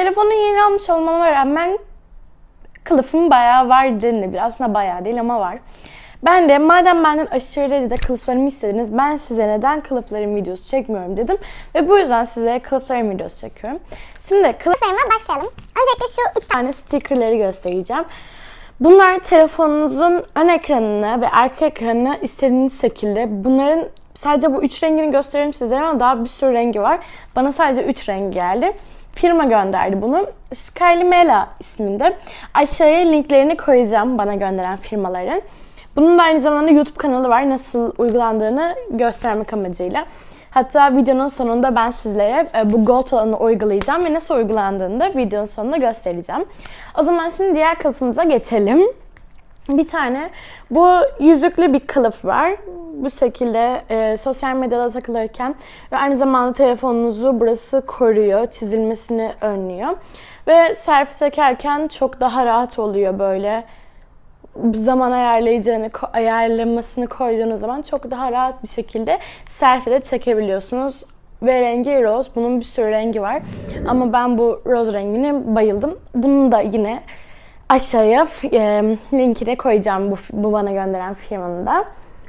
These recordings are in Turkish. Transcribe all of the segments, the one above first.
Telefonu yeni almış olmama rağmen kılıfım bayağı var denilebilir. Aslında bayağı değil ama var. Ben de madem benden aşırı derecede kılıflarımı istediniz ben size neden kılıflarım videosu çekmiyorum dedim. Ve bu yüzden size kılıflarım videosu çekiyorum. Şimdi kılıf Kılıflarıma başlayalım. Öncelikle şu üç tane stickerları göstereceğim. Bunlar telefonunuzun ön ekranını ve arka ekranını istediğiniz şekilde bunların sadece bu üç rengini gösteriyorum sizlere ama daha bir sürü rengi var. Bana sadece üç renk geldi. Firma gönderdi bunu. Skyly Mela isminde. Aşağıya linklerini koyacağım bana gönderen firmaların. Bunun da aynı zamanda YouTube kanalı var. Nasıl uygulandığını göstermek amacıyla. Hatta videonun sonunda ben sizlere e, bu gold olanı uygulayacağım ve nasıl uygulandığını da videonun sonunda göstereceğim. O zaman şimdi diğer kılıfımıza geçelim. Bir tane bu yüzüklü bir kılıf var. Bu şekilde e, sosyal medyada takılırken ve aynı zamanda telefonunuzu burası koruyor, çizilmesini önlüyor. Ve selfie çekerken çok daha rahat oluyor böyle zaman ayarlayacağını, ayarlamasını koyduğunuz zaman çok daha rahat bir şekilde selfie'de çekebiliyorsunuz. Ve rengi rose. Bunun bir sürü rengi var. Ama ben bu rose rengine bayıldım. Bunu da yine aşağıya e, linkine koyacağım bu, bu bana gönderen firmanın da.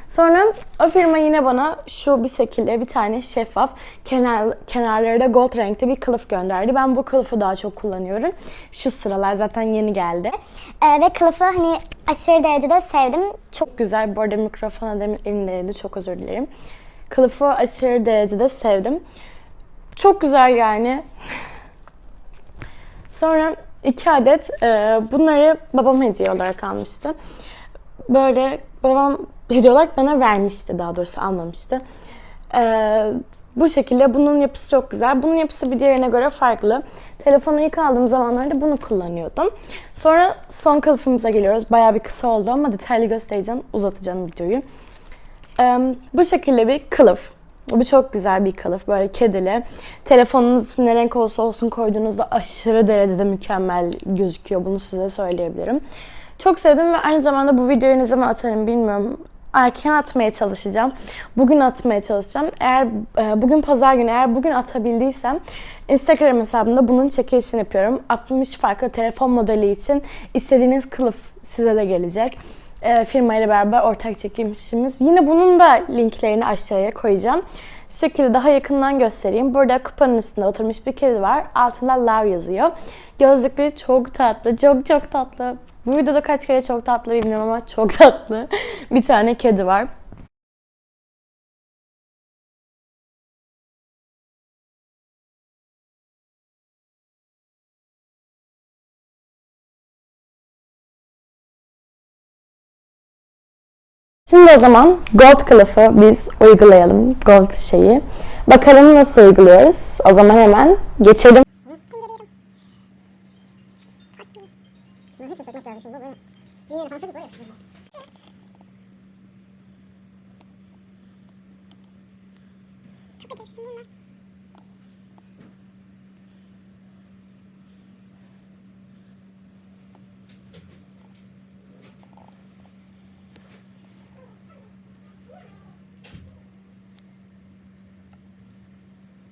Sonra o firma yine bana şu bir şekilde bir tane şeffaf kenar, kenarları da gold renkte bir kılıf gönderdi. Ben bu kılıfı daha çok kullanıyorum. Şu sıralar zaten yeni geldi. Ee, ve kılıfı hani aşırı derecede sevdim. Çok güzel. Bu arada mikrofona demin elimdeydi. Çok özür dilerim. Kılıfı aşırı derecede sevdim. Çok güzel yani. Sonra iki adet e, bunları babam hediye olarak almıştı. Böyle babam hediye olarak bana vermişti daha doğrusu almamıştı. E, bu şekilde bunun yapısı çok güzel. Bunun yapısı bir diğerine göre farklı. Telefonu ilk aldığım zamanlarda bunu kullanıyordum. Sonra son kılıfımıza geliyoruz. Bayağı bir kısa oldu ama detaylı göstereceğim. Uzatacağım videoyu. Ee, bu şekilde bir kılıf. Bu çok güzel bir kılıf. Böyle kedili. Telefonunuz ne renk olsa olsun koyduğunuzda aşırı derecede mükemmel gözüküyor. Bunu size söyleyebilirim. Çok sevdim ve aynı zamanda bu videoyu ne zaman atarım bilmiyorum. Erken atmaya çalışacağım. Bugün atmaya çalışacağım. Eğer e, bugün pazar günü eğer bugün atabildiysem Instagram hesabımda bunun çekilişini yapıyorum. 60 farklı telefon modeli için istediğiniz kılıf size de gelecek e, firmayla beraber ortak çekilmişimiz. Yine bunun da linklerini aşağıya koyacağım. Şu şekilde daha yakından göstereyim. Burada kupanın üstünde oturmuş bir kedi var. Altında love yazıyor. Gözlükleri çok tatlı. Çok çok tatlı. Bu videoda kaç kere çok tatlı bilmiyorum ama çok tatlı. bir tane kedi var. Şimdi o zaman gold kılıfı biz uygulayalım. Gold şeyi. Bakalım nasıl uyguluyoruz. O zaman hemen geçelim. Şunu hepsini sökmek lazım şimdi. Böyle yine falan söküp böyle yapıştıracağız. Çok da keskin lan.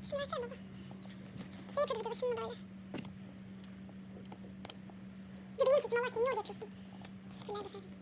Şunu versene baba. Şey yapıyordu bir de şunu böyle. Göbeğimi çekim Allah aşkına niye orada yapıyorsun? Teşekkürler de